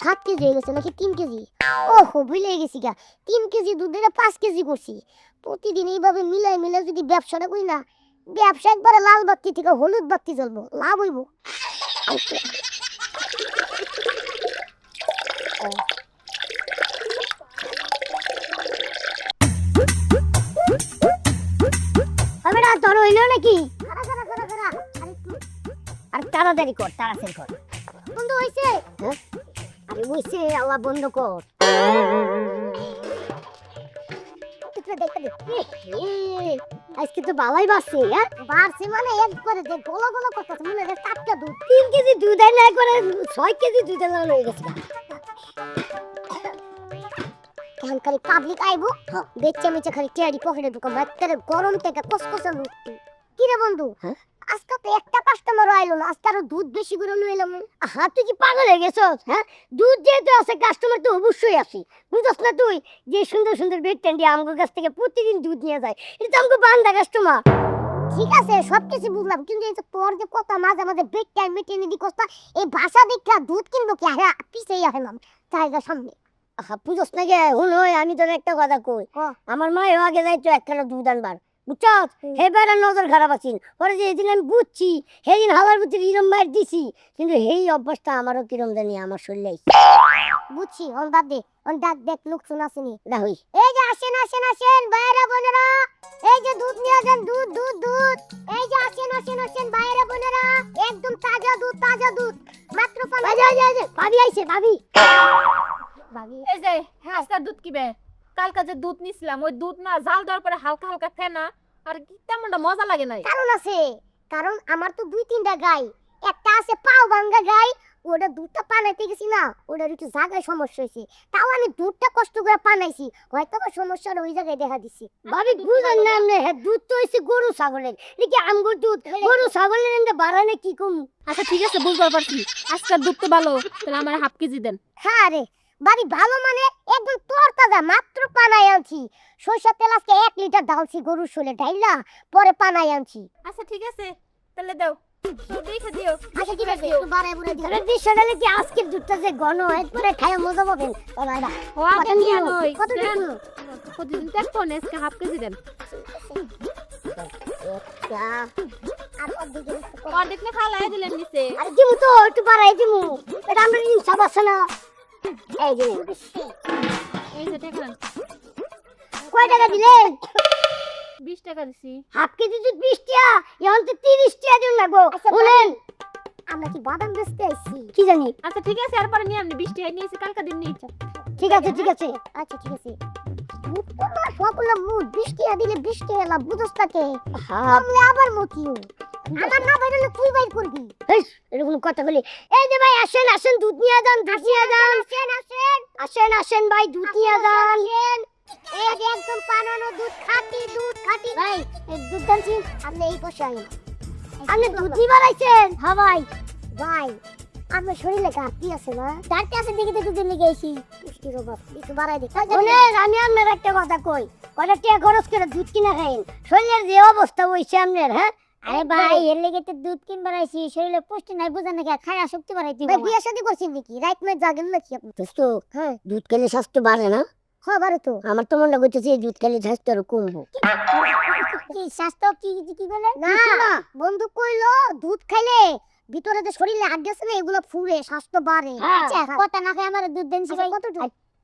সাত কেজি হয়ে গেছে নাকি তিন কেজি? ওহো ভুলে গেছি গা। তিন কেজি দুধের পাঁচ কেজি করছি। প্রতিদিন এইভাবে মিলাই মিলাই যদি ব্যবসাটা করি না ব্যবসা একবারে লাল বাতি থেকে হলুদ বাতি জ্বলবো লাভ হইব। তোর হইল নাকি? আর তাড়াতাড়ি কর তাড়াতাড়ি কর। বন্ধ হইছে? হ্যাঁ? হইছে আল্লাহ বন্ধ কর। আজকে তো বালাই বাড়ছে হ্যাঁ? বাড়ছে মানে একবারে যে গলা হয় টাটকা দুধ। তিন কেজি দুধ করে ছয় কেজি দুধ আইনা হয়ে গেছে। খালি পাবলিক আইবো বেচ্চা মেচা খালি টেয়ারি পকেটে একবারে গরম থেকে কসকসা লুটতি। কি রে বন্ধু? আজকে তো একটা কাস্টমার আইলো না আজকে আরও দুধ বেশি করে এলাম। হ্যাঁ তুই কি পাগল হয়ে গেছস হ্যাঁ? দুধ যেহেতু আছে কাস্টমার তো অবশ্যই আসি বুঝছস না তুই? যে সুন্দর সুন্দর বেড ট্যান্ডি আমগো কাছ থেকে প্রতিদিন দুধ নিয়ে যায় এটা তো আমগো বান্দা কাস্টমার ঠিক আছে সব কিছু বুঝলাম কিন্তু এই যে তোর যে কথা মাঝে মাঝে বেড টাইম মেটেনে দি কস্তা এই ভাষা দেখা দুধ কিনবো কি? হ্যাঁ পিছিয়ে আসলাম জায়গা সামনে। আহা বুঝছস না গে? হুন আমি তোর একটা কথা কই। আমার মা এও আগে যাইতো এক দুধ আনবার। বুঝছস? হে নজর খারাপ আছিন পরে যে যেদিন আমি বুঝছি সেদিন হালার বুঝছি ইরম মার দিছি। কিন্তু এই অভ্যাসটা আমারও কিরম জানি আমার শরীরে বুঝছি অন বাদ দে অন ডাক দেখ লোক শোনাসিনি না হই। এই যে আসেন আসেন আসেন বাইরা বোনেরা! এই যে দুধ নিয়ে যান দুধ দুধ দুধ। এই যে আসেন আসেন আসেন বাইরা বোনেরা! একদম তাজা দুধ তাজা দুধ। মাত্র পাঁচ ভাবি আইছে ভাবি ভাবি। এই যে হাঁসটা দুধ কিবে? কালকা যে দুধ নিছিলাম ওই দুধ না জাল দেওয়ার পরে হালকা হালকা ফেনা। আর কি তেমনটা মজা লাগে নাই। কারণ আছে কারণ আমার তো দুই তিনটা গাই। একটা আছে পাও ভাঙ্গা গাই ওটা দুধটা পানাইতে গেছি না ওটার একটু জায়গায় সমস্যা হয়েছে। তাও আমি দুধটা কষ্ট করে পানাইছি হয়তো বা সমস্যাটা ওই জায়গায় দেখা দিছি। ভাবি বুঝেন না? এমনি হ্যাঁ দুধ তো হয়েছে গরু ছাগলের। নাকি আমগুর দুধ? গরু ছাগলের এমনি বাড়ানে কি কম? আচ্ছা ঠিক আছে বুঝতে পারছি। আজকের দুধ তো ভালো তাহলে আমার হাফ কেজি দেন। হ্যাঁ রে। বাড়ি ভালো মানে একদম তোর তাজা মাত্র পানাই আনছি। সরষের তেল আজকে এক লিটার ঢালছি গরুর শোলে ঢাইলা পরে পানাই আনছি। আচ্ছা ঠিক আছে তাহলে দাও। আচ্ছা আজকের দুধটা যে ঘন একবারে মজা পাবেন। কত আজকে হাফ কেজি দেন। অর্ধেক না খালাই দিলেন নিচে। আরে দিমু তো একটু বাড়াই দিমু। এটা আমরা ইনসাফ আছে না। কয় টাকা দিলেন বিশ টাকা দিছি। হাফ কেজি দুধ বিশ টাকা এখন তো তিরিশ টাকা দিন লাগবো। শুনেন আমরা কি বাদাম বেচতে আসছি কি জানি। আচ্ছা ঠিক আছে এরপরে নিয়ে আপনি বিশ টাকা নিয়েছি কালকা দিন নিয়েছি ঠিক আছে ঠিক আছে। আচ্ছা ঠিক আছে। সবগুলো মুখ বিশ টাকা দিলে বিশ টাকা লাভ বুঝস তাকে আবার মতিও। আমার না বাইরে তুই বাইর করবি? এরকম কথা বলি। এই যে ভাই আসেন আসেন দুধ নিয়ে যান দুধ নিয়ে যান। আসেন আসেন। আসেন আসেন ভাই দুধ নিয়ে যান। এই যে একদম পানানো দুধ খাঁটি দুধ খাঁটি। ভাই এই দুধ দানছি আপনি এই বসে আইন। আপনি দুধ নিবার আইছেন হ্যাঁ ভাই। ভাই আমার শরীরে ঘাটতি আছে না? ঘাটতি আছে দেখে তো দুধের লেগে পুষ্টির অভাব একটু বাড়াই দিই শুনেন আমি আপনার একটা কথা কই। টাকা খরচ করে দুধ কিনা খাইন? শরীরের যে অবস্থা হইছে আপনার হ্যাঁ? আরে ভাই এর লেগে তো দুধ কিন বাড়াইছি শরীরে পুষ্টি নাই বুঝা নাকি খায়া শক্তি বাড়াইতে ভাই বিয়ে শাদী করছেন নাকি? রাইট মেট জাগেন নাকি আপনি? দোস্ত হ্যাঁ। দুধ খেলে স্বাস্থ্য বাড়ে না? হ্যাঁ বাড়ে তো। আমার তো মনে এই দুধ খেলে স্বাস্থ্য আরও কমবো। কি স্বাস্থ্য কি কি বলে? না। বন্ধু কইলো দুধ খাইলে ভিতরে যে শরীরে না এগুলো ফুরে স্বাস্থ্য বাড়ে। আচ্ছা কথা না খাই আমার দুধ দেন ভাই। কত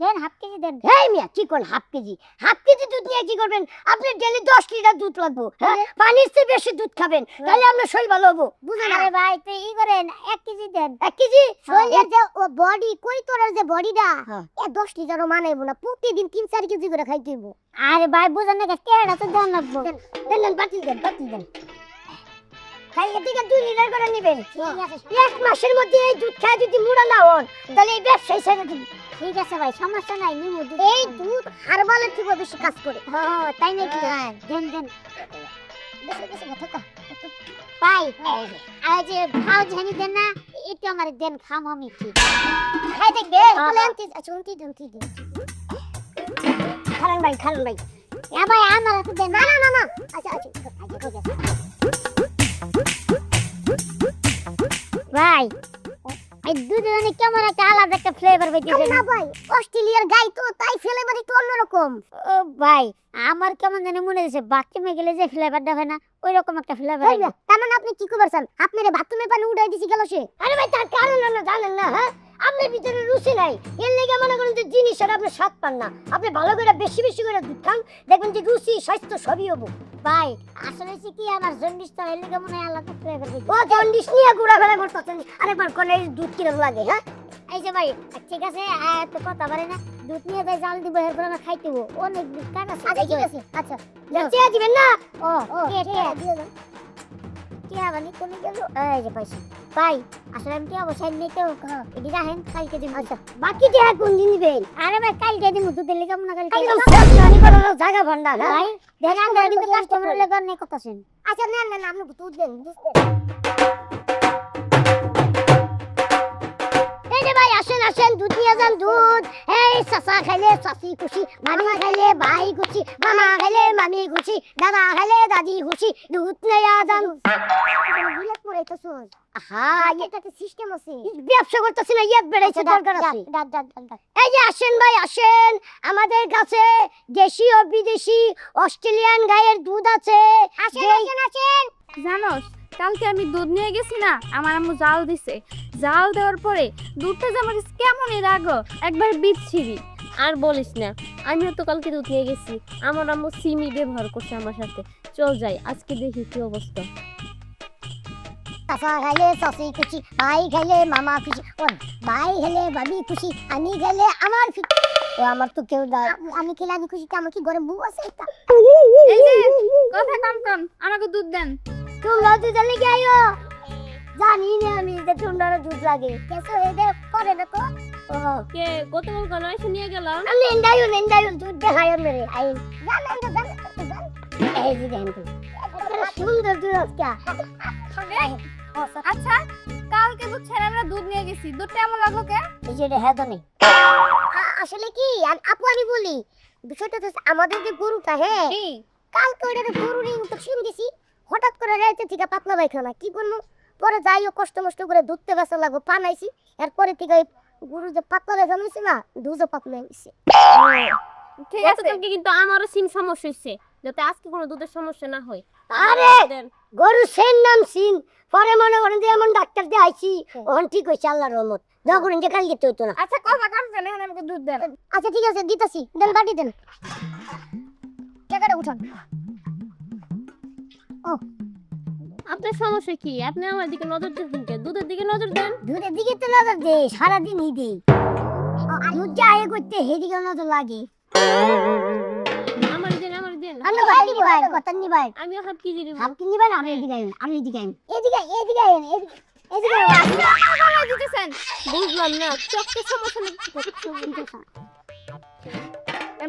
দেন হাফ কেজি দেন। মিয়া কি কোন হাফ কেজি? হাফ কেজি দুধ নিয়ে কি করবেন? আপনি ডেলি দশ লিটার দুধ লাগবো হ্যাঁ? পানির চেয়ে বেশি দুধ খাবেন তাহলে আপনার শরীর ভালো হব। বুঝলেন আরে ভাই তো ই করেন এক কেজি দেন। এক কেজি? শরীরের যে বডি কই তোর যে বডিটা এ দশ লিটারও মানাইবো না প্রতিদিন তিন চার কেজি করে খাইতে আরে ভাই বুঝেন না কেড়া তো দেন লাগবো। দেন দেন বাতিল দেন বাতিল দেন। খাইয়ে দিকে দুই লিটার করে নেবেন। এক মাসের মধ্যে এই দুধ খায় যদি মুড়া না হন তাহলে এই ব্যবসায়ী ছেড়ে দিন। ঠিক আছে ভাই সমস্যা নাই নিমু এই দুধ হারবালের থেকে বেশি কাজ করে। হ্যাঁ তাই নাকি? দেন দেন। বেশি বেশি কথা কও। ভাই আর যে ভাও জানি দেন না একটু আমার দেন খাম আমি ঠিক। খাই দেখবে। বলে আনতে আচ্ছা উনতি দেন উনতি ভাই খারান ভাই। এ ভাই আমার দেন না। না না না আচ্ছা আচ্ছা আচ্ছা ঠিক আছে। ভাই এই দুজনে কেমন একটা আলাদা একটা ফ্লেভার বেরিয়েছে না ভাই অস্ট্রেলিয়ার গাই তো তাই ফ্লেভার একটু অন্যরকম। ও ভাই আমার কেমন জানি মনে হচ্ছে বাথরুমে গেলে যে ফ্লেভারটা হয় না ওই রকম একটা ফ্লেভার তার মানে আপনি কি করছেন? রে বাথরুমে পানি উঠাই দিছি গেল সে। আরে ভাই তার কারণ হলো জানেন না হ্যাঁ? আপনার ভিতরে রুচি নাই। এর লেগে মনে করেন যে জিনিস সেটা আপনি স্বাদ পান না। আপনি ভালো করে বেশি বেশি করে দুধ খান দেখবেন যে রুচি স্বাস্থ্য সবই হব ভাই আসলে হচ্ছে কি আমার জন্ডিস তো এর লেগে মনে হয় আলাদা ফ্লেভার ও জন্ডিস নিয়ে করতেছেন। আরেকবার কোন দুধ কিরম লাগে হ্যাঁ? এই যে ভাই ঠিক আছে কথা পারে না। দুধ নিয়ে যাই জাল দিব এরপর আমরা খাইতে হব অনেক দুধ কাট আছে? আচ্ছা ঠিক আছে। আচ্ছা চেয়ে দিবেন না? ও ও দিয়ে দাও টিয়া মানে কোনে গেল? এই যে পয়সা ভাই আসলে আমি কি অবসর নিতে তো এটি রাখেন কালকে দিব আচ্ছা বাকি টিয়া কোন দিন দিবেন আরে ভাই কালকে দিন দুধের কেমন না কালকে জায়গা ভান্ডার ভাই দেখেন আমি তো কাস্টমার লেগে নে কথা শুন। আচ্ছা না না আপনি তো দেন। আসেন দুধ নিয়ে যান দুধ। এই চাচা খাইলে চাচি খুশি মামি খাইলে ভাই খুশি মামা খাইলে মামি খুশি দাদা খাইলে দাদি খুশি দুধ নেয়া যান। বুলেট পড়াইতেছ আহা এটাতে সিস্টেম আছে। ব্যবসা করতেছি না ইয়াত বেড়াইছে দরকার আছে। এই যে আসেন ভাই আসেন। আমাদের কাছে দেশি ও বিদেশি অস্ট্রেলিয়ান গায়ের দুধ আছে। আসেন আসেন আসেন। জানোস কালকে আমি দুধ নিয়ে গেছি না আমার আম্মু জাল দিছে। জাল দেওয়ার পরে দুধটা যে আমার কাছে কেমনই রাগো একবার বিচ্ছিরি। আর বলিস না আমিও তো কালকে দুধ নিয়ে গেছি আমার আম্মু সিমি ব্যবহার করছে আমার সাথে। চল যাই আজকে দেখি কি অবস্থা। চাচা চাচি খুশি ভাই খাইলে মামা খুশি ও ভাই খেলে ভাবি খুশি আমি খেলে আমার খুশি ও আমার তো কেউ না আমি খেলে আমি খুশি আমার কি ঘরে বউ আছে? এই যে কথা কম কম আমাকে দুধ দেন। তোমরা দুজন আইও জানি না আমি যে তোমরা দুধ লাগে। কেসো এদের করে না তো কে গতকাল কেন এসে নিয়ে গেলাম? আমি নেন্দায়ু নেন্দায়ু দুধ দেখায় মেরে। আই জান জান জান জান এই যে দেন তো। সুন্দর দুধ আজকে। আচ্ছা কালকে দুধ ছেড়ে আমরা দুধ নিয়ে গেছি। দুধটা এমন লাগল কে? এই যে হ্যাঁ তো নেই। আসলে কি? আপু আমি বলি বিষয়টা তো আমাদের যে গরুটা হ্যাঁ? কালকে ওইটাতে গরুর ইনফেকশন দিছি হঠাৎ রাইতে থেকে পাতলা পায়খানা। কি করব পরে যাইও কষ্ট মষ্ট করে দুধতে বেসা লাগবো পানাইছি এরপরে ওই গরু যে পাতলা পায়খানা হয়েছে না দুধও পাতলা হয়েছে ঠিক আছে। কিন্তু আমারও সিম সমস্যা হয়েছে যাতে আজকে কোনো দুধের সমস্যা না হয়। আরে! দেন। গরু সেন নাম সিন পরে মনে করেন যে এমন ডাক্তার দিয়ে আইছি ওখান ঠিক হয়েছে আল্লাহর রহমত। দোয়া করেন যে কাল যেতে হতো না। আচ্ছা কথা কম কেন এখন আমাকে দুধ দেন। আচ্ছা ঠিক আছে দিতাছি। দেন বাটি দেন। টাকাটা উঠান? আপনার সমস্যা কি? আপনি আমার দিকে নজর দেন কে? দুধের দিকে নজর দেন। দুধের দিকে তো নজর দে সারাদিনই দে দুধ যা আয় করতে সেদিকে নজর লাগে। আমার দেন আমার দেন। আমি ভাই নি ভাই। কথা নি ভাই আমিও হাফ কেজি দিব? হাম কিনি ভাই আমি এদিকে আইন আমি এদিকে আইন। এদিকে এদিকে আইন এদিকে আইন। বুঝলাম না চোখে সমস্যা নেই।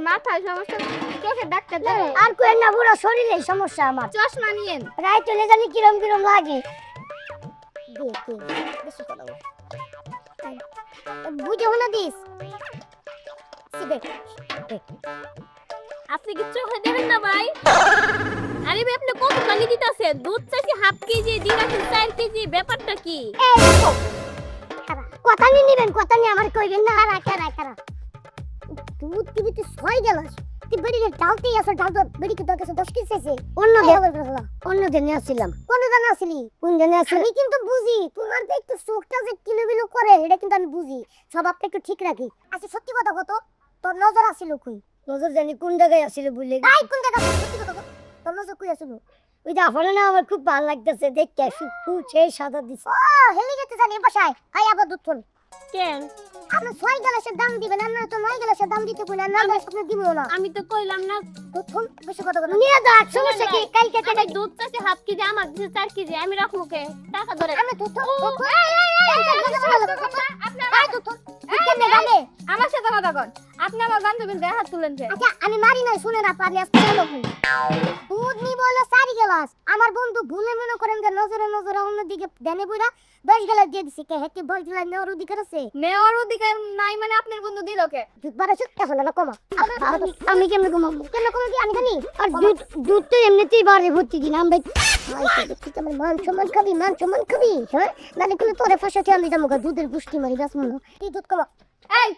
মাথায় সমস্যা চোখে ডাক্তার দেন আর কোয়েন না পুরো শরীরে সমস্যা আমার। চশমা নিয়েন। রায় চলে জানি কিরম কিরম লাগে। বুঝে হলো দিস। আপনি কি চোখে দেবেন না ভাই? আরে ভাই আপনি কত পানি দিতেছে দুধ চাইছি হাফ কেজি দিন আছে চার কেজি ব্যাপারটা কি? কথা নিয়ে নিবেন কথা নিয়ে আমার কইবেন না। খারা খারা খারা দুধ টিভিতে ছয় গেলাস তুই বেড়িকে ডালতেই আসো ডাল তো বেড়িকে তোর কাছে দশ কেজি আছে। অন্য অন্য দিনে আসছিলাম। কোন দিনে আসলি? কোন দিনে আসলি? আমি কিন্তু বুঝি তোমার যে একটু চোখটা যে কিলো বিলো করে এটা কিন্তু আমি বুঝি। স্বভাবটা একটু ঠিক রাখি। আচ্ছা সত্যি কথা কত? তোর নজর আসিল কই? নজর জানি কোন জায়গায় আসিল বুঝলে তাই কোন জায়গা সত্যি কথা তোর নজর কই আসিল? ওই যে না আমার খুব ভালো লাগতেছে দেখতে ফুছে সাদা দিছে। ও হেলে যেতে জানি বাসায়। আই আবার দুধ কেন? আপনি ছয় গ্লাসের দাম দিবেন তো নয় গ্লাসের দাম দিতে কইলেন না আপনি দিব না। আমি তো কইলাম না। বেশি কথা বলেন নিয়ে সমস্যা কি কালকে আমি দুধ হাফ কেজি আমার দিছে চার কেজি আমি রাখব কে? টাকা ধরে। আমি কেমনে গালে আমার সাথে কথা কন। আপনি আমার বান্ধবীর গায়ে হাত তুলেন আচ্ছা আমি মারি নাই শুনে না পারি আজকে দুধ নিব হলো চারি আমার বন্ধু ভুলে মনে করেন যে নজরে নজরে অন্যদিকে দেনে বুড়া দশ গ্লাস দিয়ে দিছি। কে বল নেওয়ার অধিকার আছে? নেওয়ার অধিকার নাই মানে আপনার বন্ধু দিল কে? দুধ বাড়াছে এখন না কমা। আমি কেমনে কমাবো কমাবো কি? আমি জানি। আর দুধ দুধ তো এমনিতেই বাড়ে ভর্তি দিন আমি মান সম্মান খাবি মান সম্মান খাবি হ্যাঁ? নালে কিন্তু তোরে ফাঁসাতে আমি যাব দুধের গুষ্টি মারি গাছ মনে তুই দুধ কমা। এই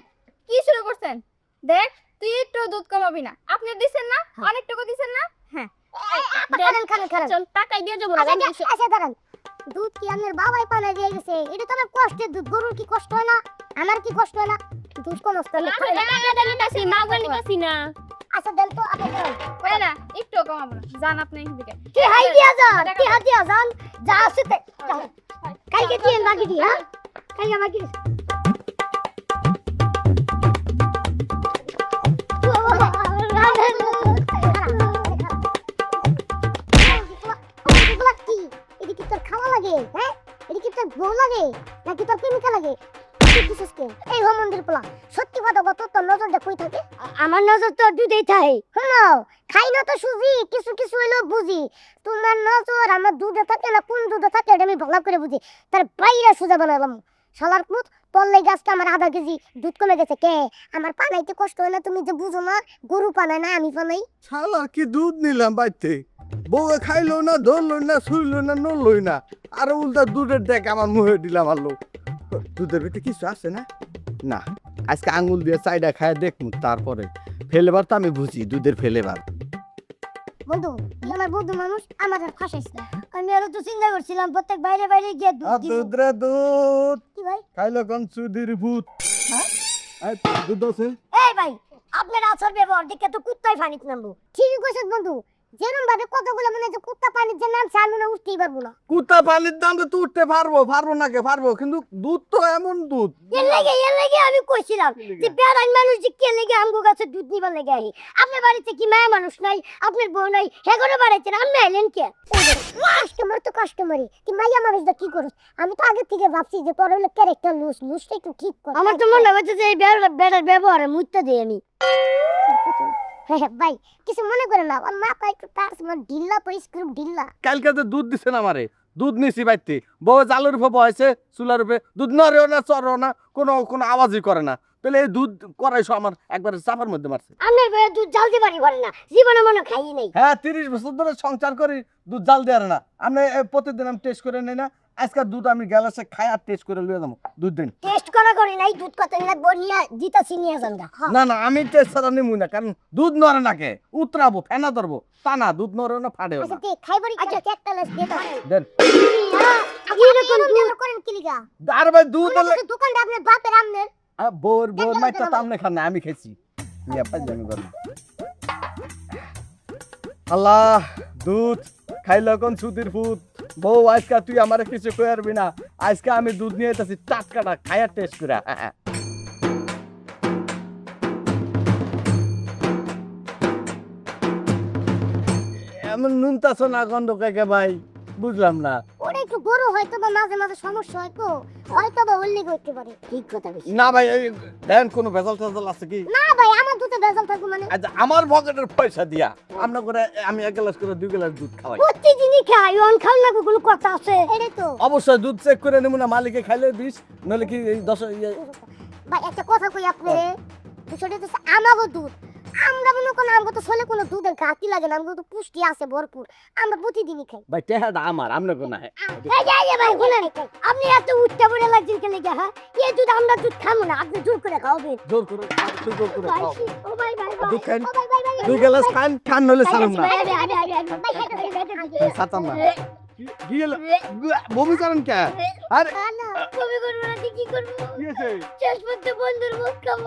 কি শুরু করছেন? দেখ তুই একটু দুধ কমাবি না। আপনি দিছেন না? অনেকটুকু দিছেন না? খারান খারান খারান চল টাকাই দিয়ে যাব আচ্ছা, দাঁড়ান দুধ কি আপনার বাবাই পানা দিয়ে গেছে? এটা তো আমার কষ্টের দুধ গরুর কি কষ্ট হয় না? আমার কি কষ্ট হয় না? দুধ কোন না আচ্ছা দেন তো আপনি দেন না একটু কমাবো না যান আপনি এদিকে। কি হাই দিয়া যান কি হাত দিয়া যান যা আছে তে যাও। কালকে দিয়ে বাকি দি হ্যাঁ? কালকে বাকি নজর খাই না তো সুজি, কিছু কিছু হইলেও বুঝি। তোমার নজর, আমার দুধে থাকে না, কোন দুধে থাকে এটা আমি ভালো করে বুঝি। তার বাইরে বানালাম। শালার আজকে আমার আধা কেজি দুধ কমে গেছে। কে? আমার পানাইতে কষ্ট হয় না, তুমি যে বুঝো না, গরু পানায় না, আমি পানাই। শালা, কি দুধ নিলাম বাইতে? বউয়ে খাইলো না, ধরলো না, শুইলো না নড়লোই না। আর উল্টা দুধের দেখ আমার মুখে দিলাম আলো। দুধের ভিতরে কিছু আছে না? না। আজকে আঙুল দিয়ে চাইডা খায় দেখমু তারপরে ফেলেবার তো আমি বুঝি দুধের ফেলেবার। বন্ধু আমার বন্ধু মানুষ আমার আর ফাঁসাইস না। আমি আরও তো চিন্তা করছিলাম প্রত্যেক বাইরে বাইরে গিয়ে দুধ দিব। দুধ রে দুধ! কি ভাই? খাইলো কোন সুদির ভূত? এই, দুধ আছে? এই ভাই আপনার আচার ব্যবহার দেখে তো কুত্তাই পানিতে নামবো। ঠিকই কইছেন বন্ধু যেরকম ভাবে কতগুলো মনে হচ্ছে কুত্তা পানির যে নামছে আমি না উঠতেই পারব না। কুত্তা পানির দাম তো উঠতে পারব পারব না কে? পারব কিন্তু দুধ তো এমন দুধ। এর লাগে এর লাগে আমি কইছিলাম যে বেড়াই মানুষ যে কে লেগে আমগো গাছে দুধ নিবার লেগে আহি? আপনার বাড়িতে কি মায়া মানুষ নাই? আপনার বউ নাই? হেগরে বাড়াইছেন আপনি আইলেন কে? কাস্টমার তো কাস্টমারই কি মাইয়া মানুষ দা কি করছ আমি তো আগে থেকে ভাবছি যে তোর হলো ক্যারেক্টার লুজ লুজটা একটু ঠিক কর। আমার তো মনে হচ্ছে যে এই বেড়ার ব্যবহারে মুইতে দেই আমি। ভাই কিছু মনে করে না আমার মাথা একটু টাচ আমার ঢিল্লা পরিষ্কার ঢিল্লা। কালকে তো দুধ দিছেন আমারে দুধ নিছি বাইতে। বউ জালের উপর বয়সে চুলার উপরে দুধ নড়েও না চড়েও না কোনো কোনো আওয়াজই করে না। তাহলে এই দুধ করাইছো আমার একবারে চাপার মধ্যে মারছে। আপনার বউয়ের দুধ জ্বালতে পারি পারে না জীবনে মনে খাইই নাই। হ্যাঁ তিরিশ বছর ধরে সংসার করি দুধ জাল দেয় না। আমি প্রতিদিন আমি টেস্ট করে নেই না আজকাল দুধ আমি গ্যালাসে খাই আর টেস্ট করে লিয়ে যাব। দুধ দিন। টেস্ট করা করি নাই দুধ কত লাগবো নিয়ে দিতাছি নিয়ে যান গা হ্যাঁ। না না আমি টেস্ট ছাড়া নিমু না কারণ দুধ নড়ে না কে? উতরাবো ফেনা ধরবো। তা না দুধ নড়ে না ফাটেও আচ্ছা না ঠিক খাইবারি আচ্ছা। একটা লাস দিয়ে দাও। দেন। এরকম দুধ। করেন কি লিগা? আর ভাই দুধ দোকানটা আপনার বাপের আমনের। আ, বোর বোর মাইটা দেন, তামনে খান না আমি খেয়েছি। নিয়ে পাইলে আমি করব আল্লাহ দুধ খাইল কোন সুতির ফুট বউ, আজকে তুই আমার কিছু করবি না। আজকে আমি দুধ নিয়ে যেতেছি টাটকাটা খায়া টেস্ট করে এমন নুনতাছ না গন্ধ কাকে ভাই? বুঝলাম না। ওটা একটু বড় হয়তো বা মাঝে মাঝে সমস্যা হয় তো হয়তো বা উল্লি করতে পারে। ঠিক কথা বলছি না ভাই এই দেন কোনো ভেজাল টেজাল আছে কি? না ভাই আমার দুধে বেজাল থাকব মানে। আচ্ছা আমার পকেটের পয়সা দিয়া আমরা করে আমি এক গ্লাস করে দুই গ্লাস দুধ খাওয়াই। প্রতিদিনই খাই অন খাল না কোনো কথা আছে? এটাই তো। অবশ্যই দুধ চেক করে নেব না মালিকে খাইলে বিষ নইলে কি এই দশ ইয়ে ভাই একটা কথা কই আপনি বিষয়টা হচ্ছে আমাগো দুধ। আমরা মনে করেন আমরা তো ছোলে কোনো দুধের ঘাটি লাগে না আমরা তো পুষ্টি আছে ভরপুর আমরা প্রতিদিনই খাই ভাই আমার আমরা এই এই আপনি এত উঠতে পড়ে লাগছেন কেন লেগে হ্যাঁ এই দুধ আমরা দুধ না আপনি জোর করে জোর করে তুই জোর করে খাও ও ভাই ভাই দুধ খান দুই গ্লাস খান খান নলে সালাম না সাতাম না কে কি বন্ধুর মুখ খাব